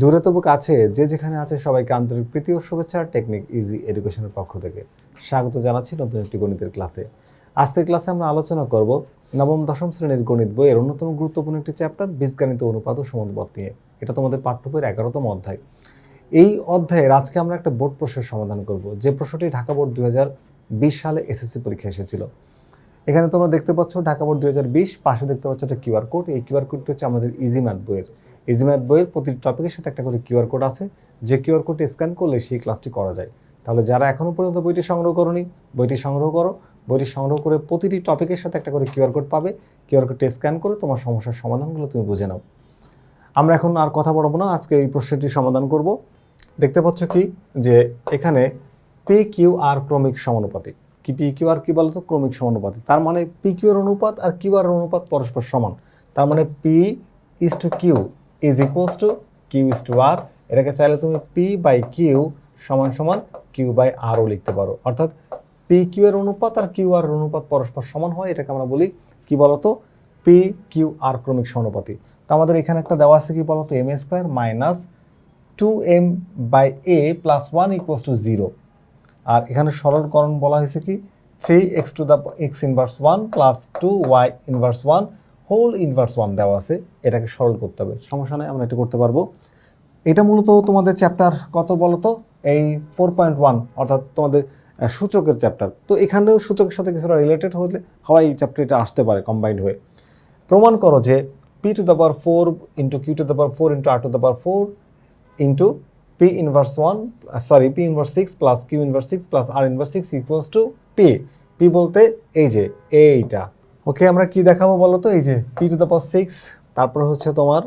দূরে তবু কাছে, যে যেখানে আছে সবাইকে আন্তরিক প্রীতি ও শুভেচ্ছা টেকনিক ইজি এডুকেশনের পক্ষ থেকে। স্বাগত জানাচ্ছি নতুন একটি গণিতের ক্লাসে। আজকের ক্লাসে আমরা আলোচনা করব নবম, দশম শ্রেণির গণিত বইয়ের অন্যতম গুরুত্বপূর্ণ একটি চ্যাপ্টার, বীজগণিত অনুপাত ও সমানুপাত নিয়ে। এটা তোমাদের পাঠ্য বইয়ের এগারোতম অধ্যায়। এই অধ্যায়ের আজকে আমরা একটা বোর্ড প্রশ্নের সমাধান করব। যে প্রশ্নটি ঢাকা বোর্ড হাজার বিশ সালে এসএসসি পরীক্ষা এসেছিল। এখানে তোমরা দেখতে পাচ্ছ ঢাকা বোর্ড দুই হাজার বিশ, পাশে দেখতে পাচ্ছ একটা কিউআর কোড। এই কিউআর কোডটি হচ্ছে আমাদের ইজি ম্যাথ বইয়ের। ইজি ম্যাথ বইয়ের প্রতিটি টপিকের সাথে একটা করে কিউআর কোড আছে। যে কিউআর কোডটি স্ক্যান করলে সেই ক্লাসটি করা যায়। তাহলে যারা এখনও পর্যন্ত বইটি সংগ্রহ করনি, বইটি সংগ্রহ করো। বইটি সংগ্রহ করে প্রতিটি টপিকের সাথে একটা করে কিউআর কোড পাবে। কিউআর কোডটি স্ক্যান করে তোমার সমস্যার সমাধানগুলো তুমি বুঝে নাও। আমরা এখন আর কথা বলব না, আজকে এই প্রশ্নটি সমাধান করব। দেখতে পাচ্ছ কি? যে এখানে পি কিউ আর ক্রমিক সমানুপাতিক কি পি কিউ আর কি বলতো? ক্রমিক সমানুপাতিক তার মানে পি কিউ এর অনুপাত আর কিউ আর অনুপাত পরস্পর সমান। তার মানে P is to Q is equals to Q is to R এটাকে চাইলে তুমি পি বাই কিউ সমান সমান কিউ বাই আরও লিখতে পারো। অর্থাৎ পি কিউ এর অনুপাত আর কিউ আর অনুপাত পরস্পর সমান হয়, এটাকে আমরা বলি কি বলতো? পি কিউ আর ক্রমিক সমানুপাতি। তো আমাদের এখানে একটা দেওয়া আছে কি বলতো? M square minus two M by A plus one equals to zero আর এখানে সরলকরণ বলা হয়েছে কি? Three X to the X inverse one plus two Y inverse one whole inverse one দেওয়া আছে, এটাকে সরল করতে হবে। সমস্যা নেই, আমরা এটা করতে পারব। এটা মূলত তোমাদের চ্যাপ্টার কত বলতো? এই ফোর পয়েন্ট ওয়ান অর্থাৎ তোমাদের সূচকের চ্যাপ্টার তো এখানেও সূচকের সাথে কিছুটা রিলেটেড হলে হয় এই চ্যাপ্টার এটা আসতে পারে কম্বাইন্ড হয়ে। প্রমাণ করো যে P to the power four into Q to the power four into R to the power four into P inverse one sorry P inverse six plus Q inverse six plus R inverse six equals to P P বলতে এই যে, এইটা। ওকে আমরা কি দেখাবো বলো তো? এই যে P to the power six তারপর হচ্ছে তোমার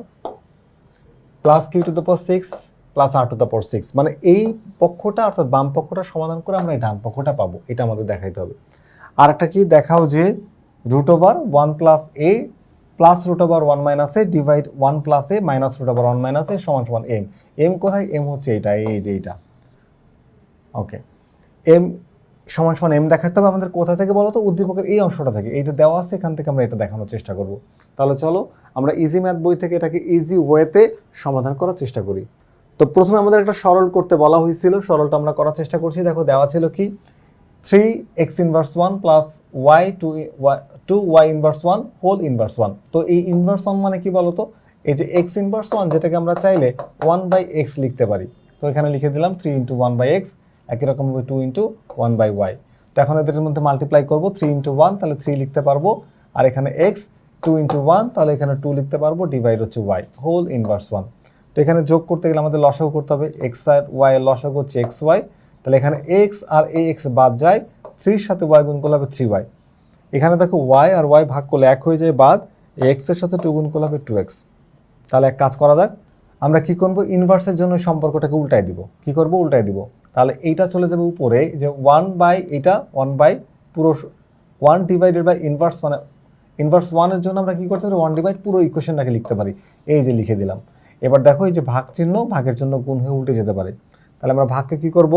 plus Q to the power six plus R to the power six মানে এই পক্ষটা অর্থাৎ বাম পক্ষটা সমাধান করে আমরা এই ডান পক্ষটা পাবো। এটা আমাদের দেখাইতে হবে। আর একটা কি? দেখাও যে root over one plus A plus root over one minus A divide one plus A minus root over one minus A সমান সমান এম এম কোথায়? এম হচ্ছে এইটা, এই যে এইটা। ওকে এম সমান সমান এম দেখাতে হবে আমাদের কোথা থেকে বলো তো? উদ্দীপকের এই অংশটা থেকে। এইটা দেওয়া আছে, এখান থেকে আমরা এটা দেখানোর চেষ্টা করব। তাহলে চলো, আমরা ইজি ম্যাথ বই থেকে এটাকে ইজি ওয়েতে সমাধান করার চেষ্টা করি। তো প্রথমে আমাদের একটা সরল করতে বলা হয়েছিল। সরলটা আমরা করার চেষ্টা করছি। দেখো, দেওয়া ছিল কি? Three X inverse one plus Y two two Y inverse one whole inverse one তো এই ইনভার্স ওয়ান মানে কি বলতো? এই যে এক্স ইনভার্স ওয়ান যেটাকে আমরা চাইলে ওয়ান বাই এক্স লিখতে পারি। তো এখানে লিখে দিলাম three into one by X একই রকমভাবে two into one by Y তো এখন এদের মধ্যে মাল্টিপ্লাই করব থ্রি ইন্টু ওয়ান তাহলে থ্রি লিখতে পারব। আর এখানে এক্স টু ইন্টু ওয়ান তাহলে এখানে টু লিখতে পারব ডিভাইড হচ্ছে ওয়াই হোল ইনভার্স ওয়ান তো এখানে যোগ করতে গেলে আমাদের লসাগু করতে হবে এক্স আর ওয়াই এর লসাগু হচ্ছে এক্স ওয়াই তাহলে এখানে এক্স আর এ এক্স বাদ যায় থ্রির সাথে ওয়াই গুণ করলে হবে থ্রি ওয়াই এখানে দেখো ওয়াই আর ওয়াই ভাগ করলে এক হয়ে যায় বাদ এক্সের সাথে টু গুণ করলে হবে টু এক্স তাহলে এক কাজ করা যাক, আমরা কি করব? ইনভার্সের জন্য সম্পর্কটাকে উল্টাই দিব। কি করব? উল্টাই দিব। তাহলে এইটা চলে যাবে উপরে যে ওয়ান বাই এটা ওয়ান বাই পুরো ওয়ান ডিভাইডেড বাই ইনভার্স মানে ইনভার্স ওয়ানের জন্য আমরা কী করতে পারি? ওয়ান ডিভাইড পুরো ইকুয়েশনটাকে লিখতে পারি। এই যে লিখে দিলাম। এবার দেখো এই যে ভাগ চিহ্ন, ভাগের জন্য গুণ হয়ে উল্টে যেতে পারে। তাহলে আমরা ভাগকে কি করব?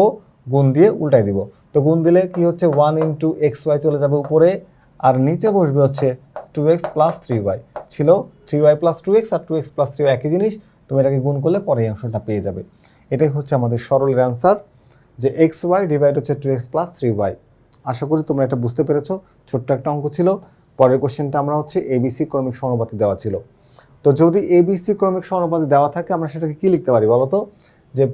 গুণ দিয়ে উল্টাই দিব। তো গুণ দিলে কি হচ্ছে? ওয়ান ইন্টু এক্স ওয়াই চলে যাবে উপরে, আর নিচে বসবে হচ্ছে two X plus three Y ছিল three Y plus two X আর two X plus three Y একই জিনিস, তুমি এটাকে গুণ করলে পরে অংশটা পেয়ে যাবে। এটাই হচ্ছে আমাদের সরলের অ্যান্সার যে এক্স ওয়াই ডিভাইড হচ্ছে two X plus three Y আশা করি তোমরা এটা বুঝতে পেরেছ। ছোট্ট একটা অঙ্ক ছিল। পরের কোশ্চেনটা আমরা হচ্ছে এবিসি ক্রমিক সমানুপাতি দেওয়া ছিল। তো যদি এবিসি ক্রমিক সমানুপাতি দেওয়া থাকে, আমরা সেটাকে কী লিখতে পারি বলো তো? যে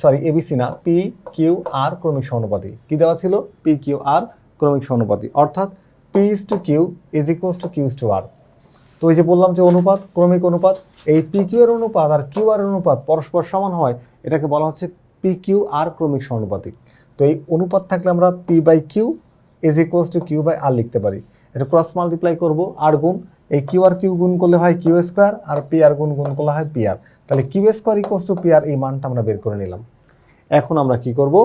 সরি এবিসি না পি কিউ আর ক্রমিক সমানুপাতি। কী দেওয়া ছিল? পি কিউ আর ক্রমিক সমানুপাতি। অর্থাৎ P is to Q is equals to Q is to R তো ওই যে বললাম যে অনুপাত, ক্রমিক অনুপাত, এই পি কিউ এর অনুপাত আর কিউ আর অনুপাত পরস্পর সমান হয়, এটাকে বলা হচ্ছে পি কিউ আর ক্রমিক সমানুপাতিক। তো এই অনুপাত থাকলে আমরা P by Q is equals to Q by R লিখতে পারি। এটা ক্রস মাল্টিপ্লাই করব আর গুণ। এই কিউ আর কিউ গুণ করলে হয় কিউ স্কোয়ার আর পি আর গুণ গুণ করলে হয় পি আর তাহলে Q square equals to P R এই মানটা আমরা বের করে নিলাম। এখন আমরা কি করব?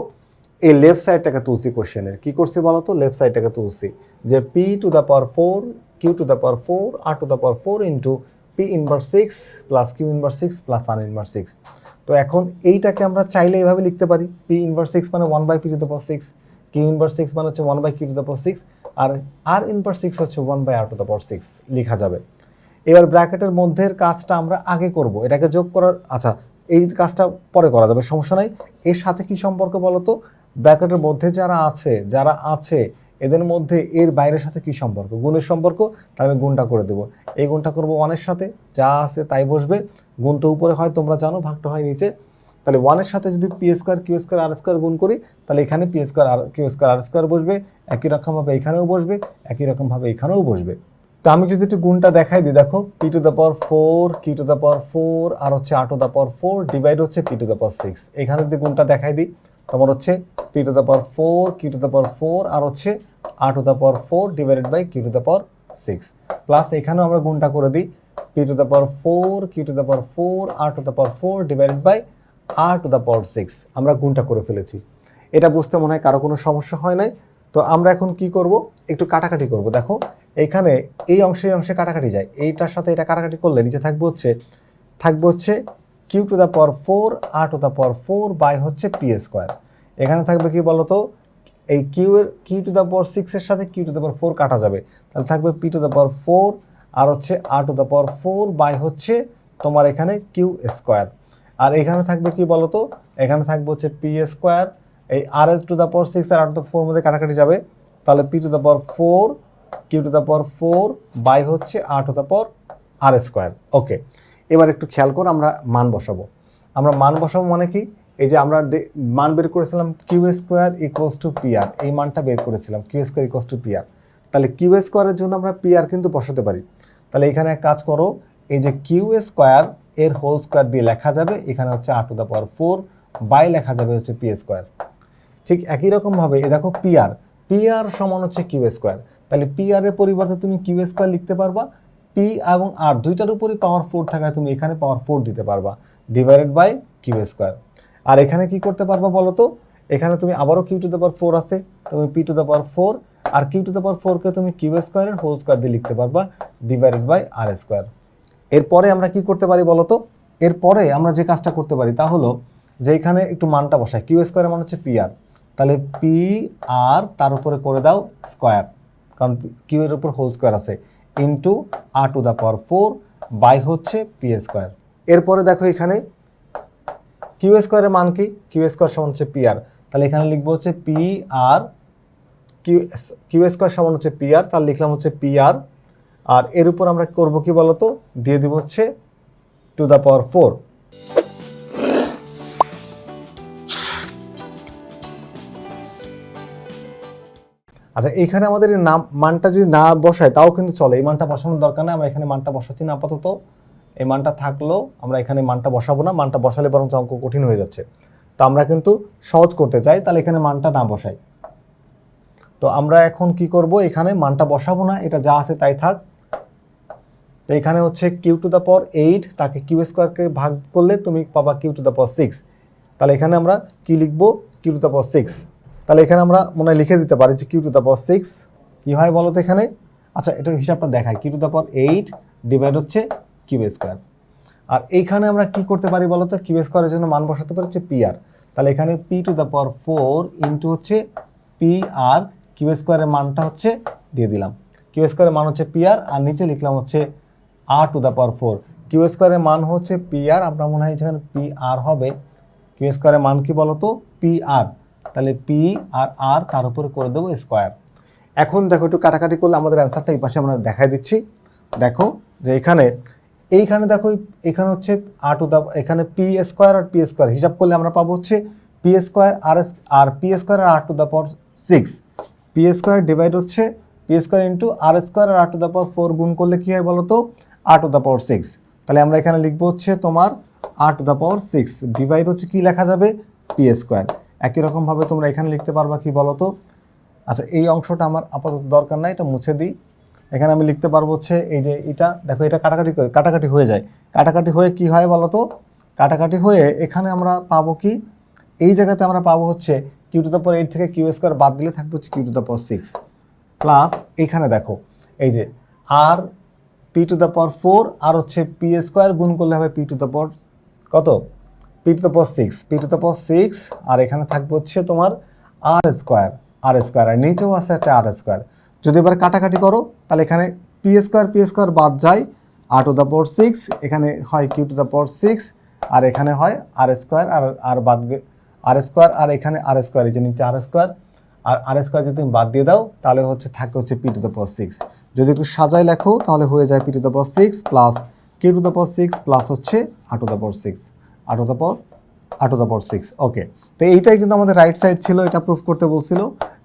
এই লেফট সাইডটাকে তুলছি কোশ্চেনের কি করছি বলো তো? লেফট সাইডটাকে তুলছি। যে P to the power four Q to the power four R to the power four into P inverse six plus Q inverse six plus R inverse six তো এখন এইটাকে আমরা চাইলে এইভাবে লিখতে পারি। পি ইনভার্স সিক্স মানে one by P to the power six Q inverse six মানে হচ্ছে one by Q to the power six R R inverse six হচ্ছে one by R to the power six লেখা যাবে। এবার ব্র্যাকেটের মধ্যের কাজটা আমরা আগে করব। এটাকে যোগ করার আচ্ছা এই কাজটা পরে করা যাবে, সমস্যা নাই। এর সাথে কি সম্পর্ক বলো তো ব্র্যাকেটের মধ্যে যারা আছে যারা আছে এদের মধ্যে এর বাইরের সাথে কি সম্পর্ক? গুণের সম্পর্ক? তাহলে আমি গুণটা করে দেবো। এই গুণটা করব ওয়ানের সাথে। যা আছে তাই বসবে। গুণ তো উপরে হয়, তোমরা জানো, ভাগটা হয় নিচে। তাহলে ওয়ানের সাথে যদি P square, Q square, R square গুণ করি, তাহলে এখানে পি স্কোয়ার, আর, কিউ স্কোয়ার, আর স্কোয়ার বসবে। একই রকমভাবে এখানেও বসবে, একই রকমভাবে এখানেও বসবে। তো আমি যদি একটু গুণটা দেখাই দিই, দেখো, P to the power four Q to the power four আর হচ্ছে R to the power four divide হচ্ছে P to the power six এখানে যদি গুণটা দেখাই দিই, তোমার হচ্ছে P to the power four Q to the power four আর হচ্ছে R to the power four divided by Q to the power six plus এখানেও আমরা গুণটা করে দিই P to the power four Q to the power four R to the power four divided by R to the power six আমরা গুণটা করে ফেলেছি এটা বুঝতে মনে হয় কারও কোনো সমস্যা হয় নাই তো আমরা এখন কি করব একটু কাটাকাটি করব দেখো এখানে এই অংশে অংশে কাটাকাটি যায় এইটার সাথে এটা কাটাকাটি করলে নিচে থাকবে হচ্ছে থাকবে হচ্ছে Q to the power four R to the power four by হচ্ছে পি স্কোয়ার এখানে থাকবে কি বলতো? এই কিউ এর কিউ টু দ্য পাওয়ার সিক্সের সাথে Q to the power four কাটা যাবে। তাহলে থাকবে P to the power four আর হচ্ছে R to the power four by হচ্ছে তোমার এখানে কিউ স্কোয়ার আর এখানে থাকবে কি বলতো? এখানে থাকবে হচ্ছে পি স্কোয়ার এই r s to the power six R r to the four মধ্যে কাটাকাটি যাবে। তাহলে p to the power four q to the power four by হচ্ছে r to the power r square okay এবার একটু খেয়াল করো আমরা মান বসাবো। আমরা মান বসাবো মানে কি? এই যে আমরা মান বের করেছিলাম q square equals to p r এই মানটা বের করেছিলাম, q square equals to p r তাহলে কিউ স্কোয়ারের জন্য আমরা পি আর কিন্তু বসাতে পারি। তাহলে এখানে এক কাজ করো, এই যে কিউ স্কোয়ার এর হোল স্কোয়ার দিয়ে লেখা যাবে, এখানে হচ্ছে r to the power four by লেখা যাবে হচ্ছে পি স্কোয়ার ঠিক একই রকমভাবে এ দেখো পিআর পিআর সমান হচ্ছে কিউ স্কোয়ার। তাহলে পিআর এর পরিবর্তে তুমি কিউ স্কোয়ার লিখতে পারবা পি এবং আর দুইটার উপরই পাওয়ার ফোর থাকায় তুমি এখানে পাওয়ার ফোর দিতে পারবা ডিভাইডেড বাই কিউ স্কোয়ার। আর এখানে কি করতে পারবা বলো তো এখানে তুমি আবারও q to the power four আছে, তুমি p to the power four R q to the power ফোরকে তুমি কিউ স্কোয়ারের হোল স্কোয়ার দিয়ে লিখতে পারবা ডিভাইডেড বাই আর স্কোয়ার এরপরে আমরা কি করতে পারি বলো তো এরপরে আমরা যে কাজটা করতে পারি তা হলো যে এখানে একটু মানটা বসাই কিউ স্কোয়ারের মান হচ্ছে পি আর তাহলে পি আর তার উপরে করে দাও স্কোয়ার কারণ কিউ এর উপর হোল স্কোয়ার আছে into r to the power four by হচ্ছে পি স্কোয়ার এরপরে দেখো এখানে কিউ স্কোয়ারের মান কি? কিউ স্কোয়ার সমান হচ্ছে পি আর তাহলে এখানে লিখব হচ্ছে p r q q square সমান হচ্ছে পি আর তাহলে লিখলাম হচ্ছে পি আর আর এর উপর আমরা করব কি বলতো? দিয়ে দিব হচ্ছে টু দ্য পাওয়ার ফোর আচ্ছা এইখানে আমাদের নাম, মানটা যদি না বসায়, তাও কিন্তু চলে। এই মানটা বসানোর দরকার নেই, আমরা এখানে মানটা বসাচ্ছি না আপাতত। এই মানটা থাকলেও আমরা এখানে মানটা বসাবো না, মানটা বসালে বরঞ্চ অঙ্ক কঠিন হয়ে যাচ্ছে। তো আমরা কিন্তু সহজ করতে চাই, তাহলে এখানে মানটা না বসাই। তো আমরা এখন কি করব? এখানে মানটা বসাবো না, এটা যা আছে তাই থাক। তো এখানে হচ্ছে q to the power eight তাকে কিউ স্কোয়ারকে ভাগ করলে তুমি পাবা q to the power six তাহলে এখানে আমরা কি লিখব? Q to the power six তাহলে এখানে আমরা মনে লিখে দিতে পারি যে q to the power six কী হয় বলো তো এখানে? আচ্ছা এটা হিসাবটা দেখায় q to the power eight divide হচ্ছে কিউ স্কোয়ার আর এইখানে আমরা কি করতে পারি বলতো? কিউ স্কোয়ারের জন্য মান বসাতে পারি হচ্ছে পি আর। তাহলে এখানে p to the power four into হচ্ছে পি আর কিউ স্কোয়ারের মানটা হচ্ছে দিয়ে দিলাম। কিউ স্কোয়ারের মান হচ্ছে পি আর আর নিচে লিখলাম হচ্ছে r to the power four q স্কোয়ারের মান হচ্ছে পি আর, আমরা মনে হয় যেখানে পি আর হবে। কিউ স্কোয়ারের মান কি বলতো? P r. তাহলে পি আর আর তার উপরে করে দেবো স্কোয়ার। এখন দেখো একটু কাটাকাটি করলে আমাদের অ্যান্সারটা এই পাশে আমরা দেখাই দিচ্ছি। দেখো যে এখানে এইখানে দেখো, এখানে হচ্ছে আর টু দা এখানে p square r p square হিসাব করলে আমরা পাবো হচ্ছে p square r s r p square r r to the power six p square divide হচ্ছে p square into r square r r to the power four গুণ করলে কী হয় বলো তো আর টু দা পাওয়ার সিক্স তাহলে আমরা এখানে লিখব হচ্ছে তোমার r to the power six divide হচ্ছে কী লেখা যাবে? পি স্কোয়ার একই রকমভাবে তোমরা এখানে লিখতে পারবা কি বলো তো আচ্ছা এই অংশটা আমার আপাতত দরকার নাই, এটা মুছে দিই। এখানে আমি লিখতে পারব হচ্ছে এই যে এটা, দেখো এটা কাটাকাটি কাটাকাটি হয়ে যায়। কাটাকাটি হয়ে কি হয় বলো তো? কাটাকাটি হয়ে এখানে আমরা পাবো কি? এই জায়গাতে আমরা পাবো হচ্ছে q to the power eight থেকে কিউ স্কোয়ার বাদ দিলে থাকবে হচ্ছে q to the power six plus এখানে দেখো, এই যে আর p to the power four আর হচ্ছে পি স্কোয়ার গুণ করলে হবে পি টু দ্য পাওয়ার কত? P to the power six p to the power six আর এখানে থাকবে হচ্ছে তোমার আর স্কোয়ার আর স্কোয়ার আর নিচেও আছে একটা আর স্কোয়ার যদি এবার কাটাকাটি করো, তাহলে এখানে পি স্কোয়ার পি স্কোয়ার বাদ যায় r to the power six এখানে হয় q to the power six আর এখানে হয় আর স্কোয়ার আর আর বাদ আর স্কোয়ার আর এখানে আর স্কোয়ার এই যে নিচে আর স্কোয়ার আর আর স্কোয়ার যদি তুমি বাদ দিয়ে দাও, তাহলে হচ্ছে থাকে হচ্ছে p to the power six যদি একটু সাজাই লেখো, তাহলে হয়ে যায় p to the power six plus q to the power six plus হচ্ছে r to the power six r to the power r to the power six okay তো এইটাই কিন্তু আমাদের রাইট সাইড ছিল, এটা প্রুফ করতে বলছিল।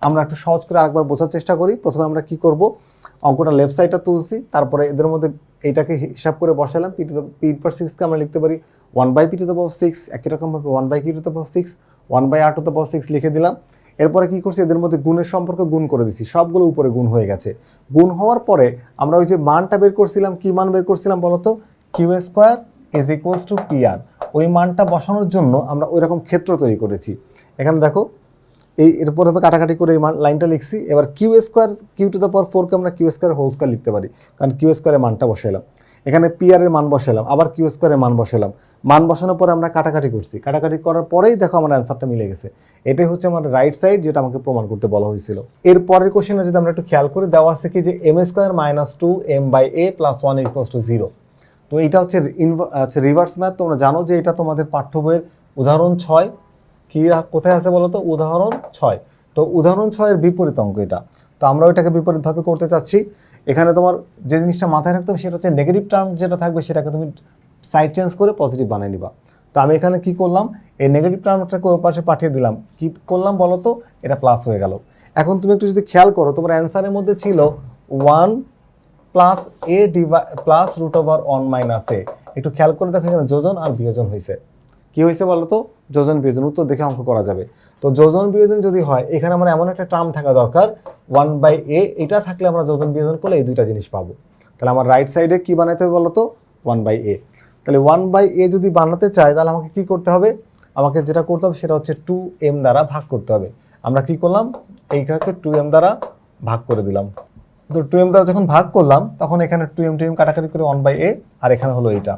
আমরা একটু সহজ করে আরেকবার বোঝার চেষ্টা করি। প্রথমে আমরা কি করব? অঙ্কটা লেফট সাইডটা তুলছি, তারপরে এদের মধ্যে এইটাকে হিসাব করে বসালাম। পি টু পি পার সিক্সকে আমরা লিখতে পারি। One by p to the power six একই রকমভাবে one by q to the power six one by আট টু দ্য পাওয়ার সিক্স লিখে দিলাম। এরপরে কি করছি? এদের মধ্যে গুণের সম্পর্ক গুণ করে দিছি। সবগুলো উপরে গুণ হয়ে গেছে। গুণ হওয়ার পরে আমরা ওই যে মানটা বের করছিলাম, কি মান বের করছিলাম বলতো? Q square is equals to p r ওই মানটা বসানোর জন্য আমরা ওই রকম ক্ষেত্র তৈরি করেছি। এখানে দেখো, এই এর প্রথমে কাটাকাটি করে এই লাইনটা লিখছি। এবার q square q to the power ফোরকে আমরা কিউ স্কোয়ার হোল স্কোয়ার লিখতে পারি। কারণ কিউ স্কোয়ারের মানটা বসাইলাম। এখানে পি আর এর মান বসালাম আবার কিউ স্কোয়ারের মান বসালাম মান বসানোর পরে আমরা কাটাকাটি করছি। কাটাকাটি করার পরেই দেখো আমার অ্যান্সারটা মিলে গেছে। এটাই হচ্ছে আমার রাইট সাইড যেটা আমাকে প্রমাণ করতে বলা হয়েছিল। এর পরের কোশ্চেনে যদি আমরা একটু খেয়াল করি, দেওয়া আছে কি যে m square minus two m by a plus one equals to zero তো এটা হচ্ছে হচ্ছে রিভার্স ম্যাথ তোমরা জানো যে এটা তোমাদের পাঠ্য বইয়ের উদাহরণ ছয়। কি কোথায় আছে বলো তো উদাহরণ ছয়। তো উদাহরণ ছয়ের বিপরীত অঙ্ক এটা। তো আমরা ওইটাকে বিপরীতভাবে করতে চাচ্ছি। এখানে তোমার যে জিনিসটা মাথায় রাখতে হবে সেটা হচ্ছে নেগেটিভ টার্ম যেটা থাকবে সেটাকে তুমি সাইড চেঞ্জ করে পজিটিভ বানিয়ে নিবা। তো আমি এখানে কি করলাম? এই নেগেটিভ টার্মটাকে ওই পাশে পাঠিয়ে দিলাম। কি করলাম বলো তো এটা প্লাস হয়ে গেল। এখন তুমি একটু যদি খেয়াল করো, তোমার অ্যান্সারের মধ্যে ছিল one plus a divide plus root over one minus a একটু খেয়াল করে দেখো এখানে যোজন আর বিয়োজন হয়েছে কি হয়েছে বলো তো? যোজন বিয়োজন, উত্তর দেখে অঙ্ক করা যাবে। তো যোজন বিয়োজন যদি হয়, এখানে আমার এমন একটা টার্ম থাকা দরকার ওয়ান বাই এ এটা থাকলে আমরা যোজন বিয়োজন করলে এই দুইটা জিনিস পাবো। তাহলে আমার রাইট সাইডে কি বানাতে হবে বলো তো? ওয়ান বাই এ তাহলে ওয়ান বাই এ যদি বানাতে চাই, তাহলে আমাকে কি করতে হবে? আমাকে যেটা করতে হবে সেটা হচ্ছে টু এম দ্বারা ভাগ করতে হবে। আমরা কি করলাম? এইটাকে টু এম দ্বারা ভাগ করে দিলাম। তো টু এম দ্বারা যখন ভাগ করলাম, তখন এখানে টু এম টু এম কাটাকাটি করে ওয়ান বাই এ আর এখানে হলো এইটা।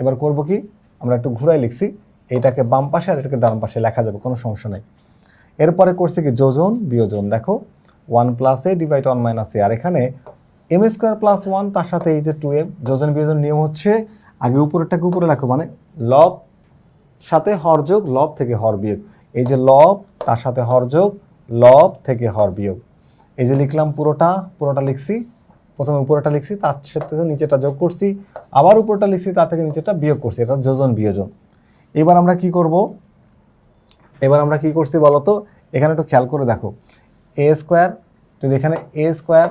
এবার করব কি? আমরা একটু ঘুরাই লিখছি। এইটাকে বাম পাশে আর এটাকে ডান পাশে লেখা যাবে, কোনো সমস্যা নেই। এরপরে করছি কি? যোজন, বিয়োজন। দেখো one plus a divide one minus a আর এখানে এম স্কোয়ার প্লাস ওয়ান তার সাথে এই যে টু এম যোজন, বিয়োজন নিয়ম হচ্ছে, আগে উপরেরটাকে উপরে লেখো মানে লব সাথে হর যোগ, লব থেকে হর বিয়োগ। এই যে লব, তার সাথে হর যোগ, লব থেকে হর বিয়োগ। এই যে লিখলাম পুরোটা পুরোটা লিখছি। প্রথমে উপরেটা লিখছি, তার সাথে নিচেটা যোগ করছি। আবার উপরটা লিখছি, তার থেকে নিচেটা বিয়োগ করছি, এটা যোজন বিয়োজন। এবার আমরা কি করব? এবার আমরা কি করছি বলো তো এখানে একটু খেয়াল করে দেখো। এ স্কোয়ার, যদি এখানে এ স্কোয়ার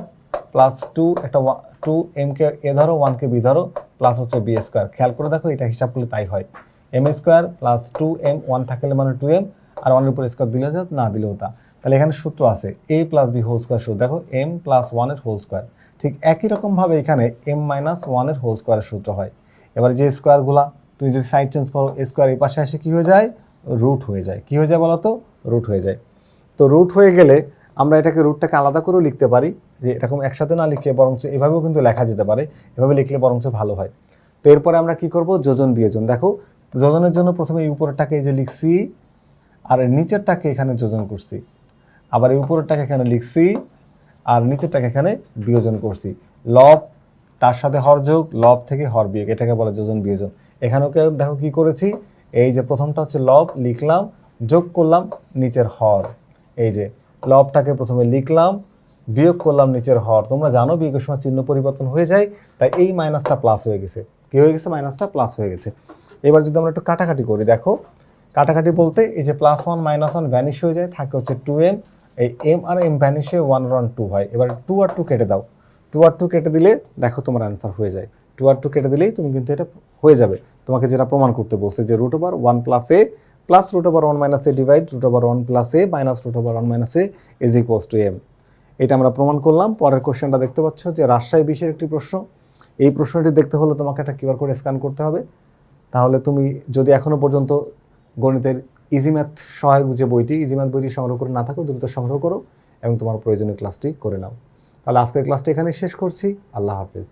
প্লাস টু একটা টু এম কে এ ধরো, ওয়ান কে বি ধরো, প্লাস হচ্ছে বি স্কোয়ার। খেয়াল করে দেখো, এটা হিসাব করলে তাই হয়। M square plus two m, one থাকলে মানে টু এম, আর ওয়ানের উপর স্কোয়ার দিলে না, দিলেও তা। তাহলে এখানে সূত্র আছে a plus b whole square সূত্র। দেখো এম প্লাস ওয়ানের হোল স্কোয়ার ঠিক একই রকমভাবে এখানে এম মাইনাস ওয়ানের হোল স্কোয়ারের সূত্র হয়। এবার যে স্কোয়ারগুলা তুমি যদি সাইড চেঞ্জ করো স্কোয়ার এই পাশে আসে কী হয়ে যায়? রুট হয়ে যায়। কী হয়ে যায় বলো তো রুট হয়ে যায়। তো রুট হয়ে গেলে আমরা এটাকে রুটটাকে আলাদা করেও লিখতে পারি, যে এরকম একসাথে না লিখে বরঞ্চ এভাবেও কিন্তু লেখা যেতে পারে, এভাবে লিখলে বরঞ্চ ভালো হয়। তো এরপরে আমরা কি করব? যোজন বিয়োজন। দেখো, যোজনের জন্য প্রথমে এই উপরেরটাকে এই যে লিখছি, আর নিচেরটাকে এখানে যোজন করছি। আবার এই উপরেরটাকে এখানে লিখছি, আর নিচেরটাকে এখানে বিয়োজন করছি। লব, তার সাথে হর যোগ, লব থেকে হর বিয়োগ, এটাকে বলে যোজন বিয়োজন। এখানেও দেখো কি করেছি? এই যে প্রথমটা হচ্ছে লব, লিখলাম, যোগ করলাম নিচের হর। এই যে লবটাকে প্রথমে লিখলাম, বিয়োগ করলাম নিচের হর। তোমরা জানো বিয়োগের সময় চিহ্ন পরিবর্তন হয়ে যায়, তাই এই মাইনাসটা প্লাস হয়ে গেছে। কি হয়ে গেছে? মাইনাসটা প্লাস হয়ে গেছে। এবার যদি আমরা একটু কাটাকাটি করি, দেখো। কাটাকাটি বলতে এই যে plus one minus one vanish হয়ে যায়, থাকে হচ্ছে টু এম এই এম আর এম ভ্যানিশে ওয়ান ওয়ান টু হয়। এবার টু আর টু কেটে দাও। টু আর টু কেটে দিলে দেখো তোমার অ্যান্সার হয়ে যায়। টু আর টু কেটে দিলেই তুমি কিন্তু এটা হয়ে যাবে। তোমাকে যেটা প্রমাণ করতে বলছে যে root over one plus a plus root over one minus a divide root over one plus a minus root over one minus a is equals to m এটা আমরা প্রমাণ করলাম। পরের কোশ্চেনটা দেখতে পাচ্ছ যে রাজশাহী বিশের একটি প্রশ্ন। এই প্রশ্নটি দেখতে হলে তোমাকে একটা কিউআর কোড স্ক্যান করতে হবে। তাহলে তুমি যদি এখনও পর্যন্ত গণিতের ইজি ম্যাথ সহায়ক যে বইটি ইজিম্যাথ বইটি সংগ্রহ করে না থাকো, দ্রুত সংগ্রহ করো এবং তোমার প্রয়োজনীয় ক্লাসটি করে নাও। তাহলে আজকের ক্লাসটি এখানে শেষ করছি। আল্লাহ হাফিজ।